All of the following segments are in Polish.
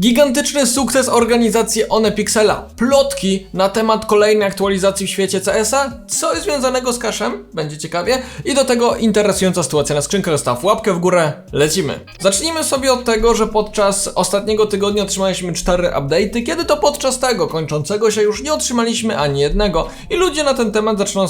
Gigantyczny sukces organizacji One Pixela. Plotki na temat kolejnej aktualizacji w świecie CS-a. Co jest związanego z cashem? Będzie ciekawie. I do tego interesująca sytuacja na skrzynkach. Zostaw łapkę w górę. Lecimy. Zacznijmy sobie od tego, że podczas ostatniego tygodnia otrzymaliśmy cztery update'y, kiedy to podczas tego kończącego się już nie otrzymaliśmy ani jednego. I ludzie na ten temat zaczynają,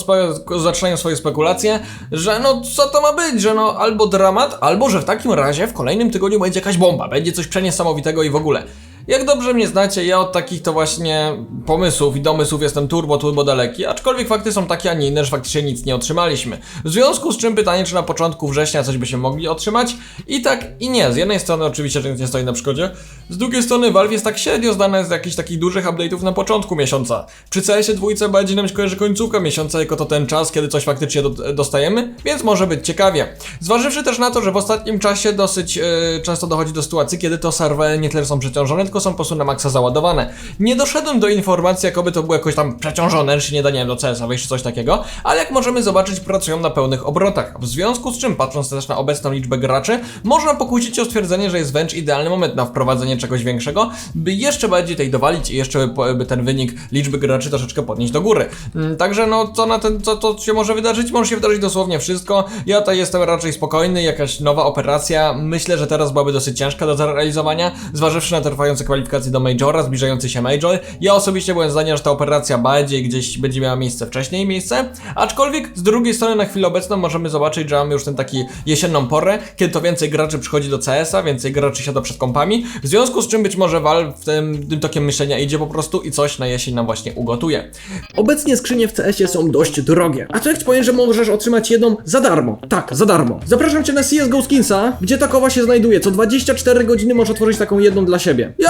zaczynają swoje spekulacje, że no co to ma być, że no albo dramat, albo że w takim razie w kolejnym tygodniu będzie jakaś bomba, będzie coś przeniesamowitego i w ogóle. but Jak dobrze mnie znacie, ja od takich to właśnie pomysłów i domysłów jestem turbo, turbo daleki, aczkolwiek fakty są takie, a nie inne, że faktycznie nic nie otrzymaliśmy. W związku z czym pytanie, czy na początku września coś byśmy mogli otrzymać? I tak, i nie. Z jednej strony oczywiście, że nic nie stoi na przeszkodzie, z drugiej strony Valve jest tak średnio znane z jakichś takich dużych update'ów na początku miesiąca. Przy CS-ie dwójce bardziej nam się kojarzy końcówka miesiąca, jako to ten czas, kiedy coś faktycznie do, dostajemy, więc może być ciekawie. Zważywszy też na to, że w ostatnim czasie dosyć e, często dochodzi do sytuacji, kiedy to serwery nie tyle są przeciążone, tylko są po prostu na maksa załadowane. Nie doszedłem do informacji, jakoby to było jakoś tam przeciążone, czy nie da, nie wiem, do CS-a wejść, czy coś takiego, ale jak możemy zobaczyć, pracują na pełnych obrotach. W związku z czym, patrząc też na obecną liczbę graczy, można pokusić się o stwierdzenie, że jest wręcz idealny moment na wprowadzenie czegoś większego, by jeszcze bardziej tej dowalić i jeszcze by, ten wynik liczby graczy troszeczkę podnieść do góry. Mm, Także no, co na ten, co to się może wydarzyć? Może się wydarzyć dosłownie wszystko. Ja tutaj jestem raczej spokojny, jakaś nowa operacja. Myślę, że teraz byłaby dosyć ciężka do zrealizowania, zważywszy na trwające kwalifikacje do Majora, zbliżający się Major. Ja osobiście byłem zdania, że ta operacja bardziej gdzieś będzie miała miejsce wcześniej miejsce, aczkolwiek z drugiej strony na chwilę obecną możemy zobaczyć, że mamy już ten taki jesienną porę, kiedy to więcej graczy przychodzi do CS-a, więcej graczy siada przed kompami, w związku z czym być może Valve tym, tym tokiem myślenia idzie po prostu i coś na jesień nam właśnie ugotuje. Obecnie skrzynie w CS-ie są dość drogie. A ci powiem, że możesz otrzymać jedną za darmo? Tak, za darmo. Zapraszam cię na CSGO Skinsa, gdzie takowa się znajduje. Co 24 godziny możesz otworzyć taką jedną dla siebie. Ja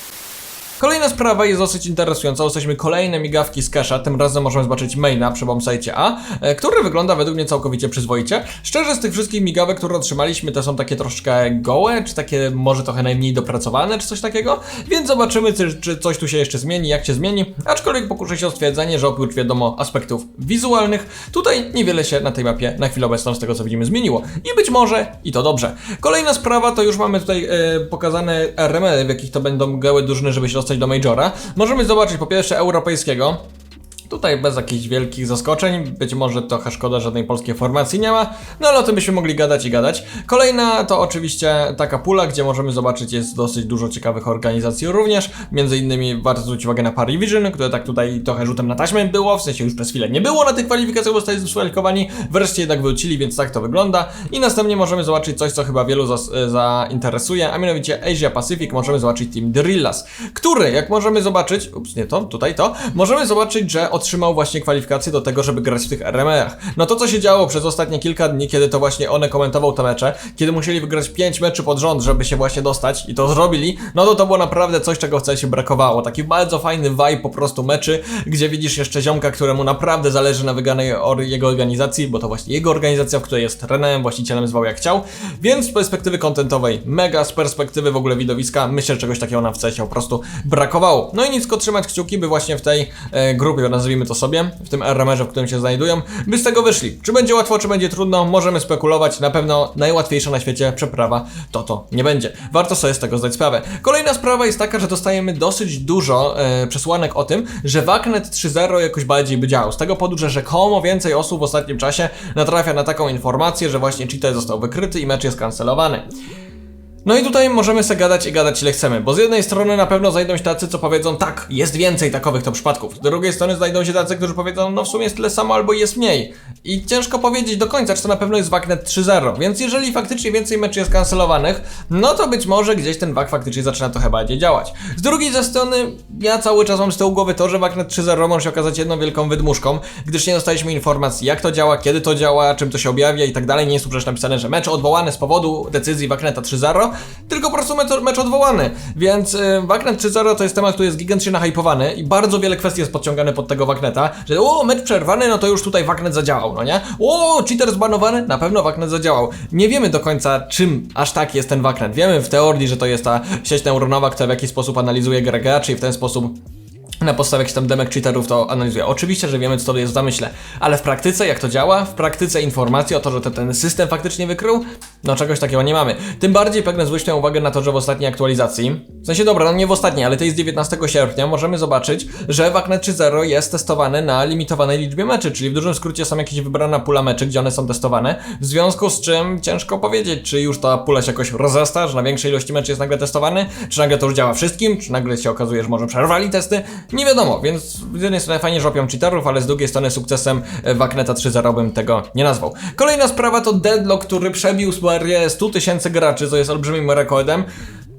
Kolejna sprawa jest dosyć interesująca. Jesteśmy kolejne migawki z cache'a. Tym razem możemy zobaczyć maina przy bombsite A, e, który wygląda według mnie całkowicie przyzwoicie. Szczerze, z tych wszystkich migawek, które otrzymaliśmy, te są takie troszeczkę gołe, czy takie może trochę najmniej dopracowane, czy coś takiego. Więc zobaczymy, czy, czy coś tu się jeszcze zmieni, jak się zmieni. Aczkolwiek pokuszę się o stwierdzenie, że oprócz wiadomo aspektów wizualnych, tutaj niewiele się na tej mapie na chwilę obecną z tego co widzimy zmieniło. I być może i to dobrze. Kolejna sprawa to już mamy tutaj e, pokazane RML, w jakich to będą gały drużyny, żeby się dostać do Majora. Możemy zobaczyć po pierwsze europejskiego. Tutaj bez jakichś wielkich zaskoczeń, być może trochę szkoda, żadnej polskiej formacji nie ma, no ale o tym byśmy mogli gadać i gadać. Kolejna to oczywiście taka pula, gdzie możemy zobaczyć jest dosyć dużo ciekawych organizacji również, między innymi warto zwrócić uwagę na Parivision, które tak tutaj trochę rzutem na taśmę było, w sensie już przez chwilę nie było na tych kwalifikacjach, bo zostali zdyskwalifikowani, wreszcie jednak wrócili, więc tak to wygląda. I następnie możemy zobaczyć coś, co chyba wielu e, zainteresuje, a mianowicie Asia Pacific, możemy zobaczyć Team Drillas, który, jak możemy zobaczyć, ups, nie to, tutaj to, możemy zobaczyć, że otrzymał właśnie kwalifikacje do tego, żeby grać w tych RMR-ach. No to, co się działo przez ostatnie kilka dni, kiedy to właśnie one komentował te mecze, kiedy musieli wygrać 5 meczy pod rząd, żeby się właśnie dostać i to zrobili, no to to było naprawdę coś, czego wcale się brakowało. Taki bardzo fajny vibe po prostu meczy, gdzie widzisz jeszcze ziomka, któremu naprawdę zależy na wygranej or- jego organizacji, bo to właśnie jego organizacja, w której jest trenerem, właścicielem, zwał jak chciał. Więc z perspektywy kontentowej mega, z perspektywy w ogóle widowiska, myślę, że czegoś takiego nam w CS po prostu brakowało. No i nic, tylko trzymać kciuki, by właśnie w tej e, grupie, nazwijmy to sobie, w tym RMR-ze, w którym się znajdują, by z tego wyszli. Czy będzie łatwo, czy będzie trudno, możemy spekulować. Na pewno najłatwiejsza na świecie przeprawa to to nie będzie. Warto sobie z tego zdać sprawę. Kolejna sprawa jest taka, że dostajemy dosyć dużo e, przesłanek o tym, że Waknet 3.0 jakoś bardziej by działał. Z tego powodu, że rzekomo więcej osób w ostatnim czasie natrafia na taką informację, że właśnie cheater został wykryty i mecz jest kancelowany. No i tutaj możemy sobie gadać i gadać ile chcemy, bo z jednej strony na pewno znajdą się tacy, co powiedzą tak, jest więcej takowych to przypadków. Z drugiej strony znajdą się tacy, którzy powiedzą, no w sumie jest tyle samo albo jest mniej. I ciężko powiedzieć do końca, czy to na pewno jest Waknet 3.0, więc jeżeli faktycznie więcej meczy jest kancelowanych, no to być może gdzieś ten wak faktycznie zaczyna trochę bardziej działać. Z drugiej ze strony, ja cały czas mam z tyłu głowy to, że Waknet 3.0 może się okazać jedną wielką wydmuszką, gdyż nie dostaliśmy informacji, jak to działa, kiedy to działa, czym to się objawia i tak dalej. Nie jest tu przecież napisane, że mecz odwołany z powodu decyzji Wakneta 3.0, tylko po prostu mecz, mecz odwołany. Więc y, Waknet 3.0 to jest temat, który jest gigantycznie nahypowany i bardzo wiele kwestii jest podciągane pod tego Wakneta, że o, mecz przerwany, no to już tutaj Waknet zadziałał. no nie? O, cheater zbanowany? Na pewno Waknet zadziałał. Nie wiemy do końca, czym aż tak jest ten Waknet. Wiemy w teorii, że to jest ta sieć neuronowa, która w jakiś sposób analizuje grę graczy i w ten sposób na podstawie jakichś tam demek cheaterów to analizuje. Oczywiście, że wiemy, co to jest w zamyśle, ale w praktyce, jak to działa, w praktyce informacji o to, że to ten system faktycznie wykrył, no czegoś takiego nie mamy. Tym bardziej pragnę zwrócić uwagę na to, że w ostatniej aktualizacji, w sensie dobra, no nie w ostatniej, ale tej z 19 sierpnia, możemy zobaczyć, że Waknet 3.0 jest testowany na limitowanej liczbie meczy, czyli w dużym skrócie są jakieś wybrana pula meczy, gdzie one są testowane, w związku z czym ciężko powiedzieć, czy już ta pula się jakoś rozrasta, że na większej ilości meczy jest nagle testowany, czy nagle to już działa wszystkim, czy nagle się okazuje, że może przerwali testy, nie wiadomo, więc z jednej strony fajnie, że łapią cheaterów, ale z drugiej strony sukcesem e, Wakneta 3.0 bym tego nie nazwał. Kolejna sprawa to Deadlock, który przebił barierę 100 tysięcy graczy, co jest olbrzymim rekordem.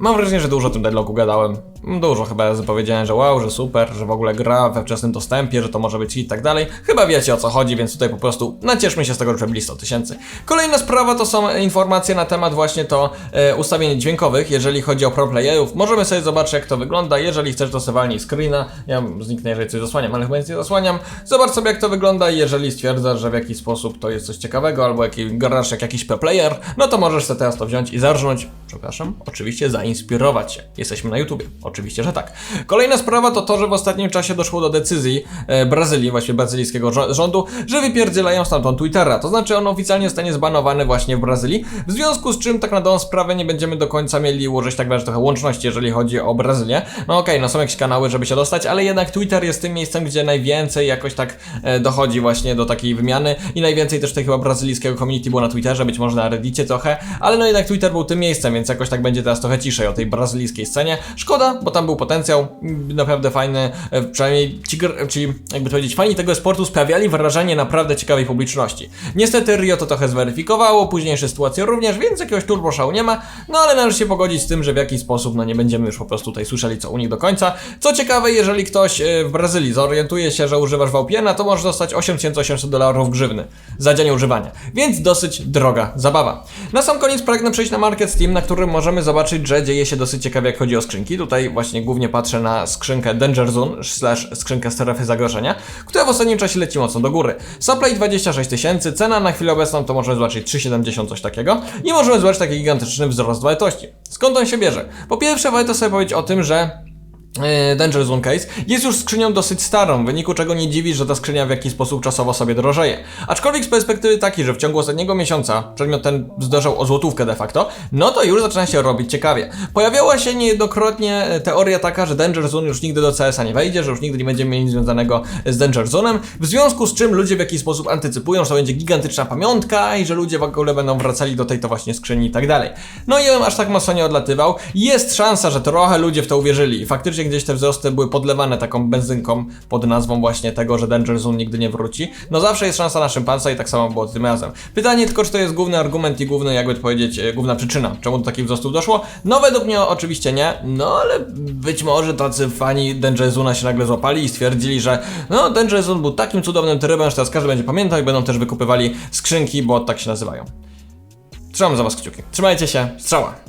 Mam wrażenie, że dużo o tym Deadlocku gadałem. Dużo chyba razy powiedziałem, że wow, że super, że w ogóle gra we wczesnym dostępie, że to może być i tak dalej. Chyba wiecie o co chodzi, więc tutaj po prostu nacieszmy się z tego, że 100 tysięcy. Kolejna sprawa to są informacje na temat właśnie to e, ustawień dźwiękowych, jeżeli chodzi o pro playerów. Możemy sobie zobaczyć jak to wygląda, jeżeli chcesz to sobie walnij screena. Ja zniknę, jeżeli coś zasłaniam, ale chyba nic nie zasłaniam. Zobacz sobie jak to wygląda jeżeli stwierdzasz, że w jakiś sposób to jest coś ciekawego, albo jaki, grasz jak jakiś player, no to możesz sobie teraz to wziąć i zarżnąć, przepraszam, oczywiście zainspirować się. Jesteśmy na YouTubie, oczywiście, że tak. Kolejna sprawa to to, że w ostatnim czasie doszło do decyzji e, Brazylii, właściwie brazylijskiego rządu, że wypierdzielają stamtąd Twittera. To znaczy on oficjalnie zostanie zbanowany właśnie w Brazylii, w związku z czym tak na dobrą sprawę nie będziemy do końca mieli ułożyć tak naprawdę trochę łączności, jeżeli chodzi o Brazylię. No okej, no są jakieś kanały, żeby się dostać, ale jednak Twitter jest tym miejscem, gdzie najwięcej jakoś tak e, dochodzi właśnie do takiej wymiany i najwięcej też tej chyba brazylijskiego community było na Twitterze, być może na Reddicie trochę, ale no jednak Twitter był tym miejscem, więc jakoś tak będzie teraz trochę ciszej o tej brazylijskiej scenie. Szkoda, bo tam był potencjał mm, naprawdę fajny, e, przynajmniej ci, jakby to powiedzieć, fani tego sportu sprawiali wrażenie naprawdę ciekawej publiczności. Niestety Rio to trochę zweryfikowało, późniejsze sytuacje również, więc jakiegoś turbo szału nie ma, no ale należy się pogodzić z tym, że w jakiś sposób no nie będziemy już po prostu tutaj słyszeli co u nich do końca. Co ciekawe, jeżeli ktoś e, w Brazylii zorientuje się, że używasz VPN-a, to może dostać 8800 dolarów grzywny za dzień używania, więc dosyć droga zabawa. Na sam koniec pragnę przejść na market Steam, na którym możemy zobaczyć, że dzieje się dosyć ciekawie jak chodzi o skrzynki. Tutaj właśnie głównie patrzę na skrzynkę Danger Zone slash skrzynkę strefy zagrożenia, która w ostatnim czasie leci mocno do góry. Supply 26 tysięcy, cena na chwilę obecną to możemy zobaczyć 3,70 coś takiego i możemy zobaczyć taki gigantyczny wzrost wartości. Skąd on się bierze? Po pierwsze warto sobie powiedzieć o tym, że e, Danger Zone Case jest już skrzynią dosyć starą, w wyniku czego nie dziwi, że ta skrzynia w jakiś sposób czasowo sobie drożeje. Aczkolwiek z perspektywy takiej, że w ciągu ostatniego miesiąca przedmiot ten zderzał o złotówkę de facto, no to już zaczyna się robić ciekawie. Pojawiała się niejednokrotnie e, teoria taka, że Danger Zone już nigdy do CS-a nie wejdzie, że już nigdy nie będziemy mieli nic związanego z Danger Zone'em, w związku z czym ludzie w jakiś sposób antycypują, że to będzie gigantyczna pamiątka i że ludzie w ogóle będą wracali do tej to właśnie skrzyni i tak dalej. No i ja bym aż tak mocno nie odlatywał. Jest szansa, że trochę ludzie w to uwierzyli i gdzieś te wzrosty były podlewane taką benzynką pod nazwą właśnie tego, że Danger Zone nigdy nie wróci. No zawsze jest szansa na szympansa i tak samo było tym razem. Pytanie tylko, czy to jest główny argument i główny, jakby to powiedzieć, e, główna przyczyna, czemu do takich wzrostów doszło? No według mnie oczywiście nie, no ale być może tacy fani Danger się nagle złapali i stwierdzili, że no Danger Zone był takim cudownym trybem, że teraz każdy będzie pamiętał i będą też wykupywali skrzynki, bo tak się nazywają. Trzymam za was kciuki. Trzymajcie się, strzała!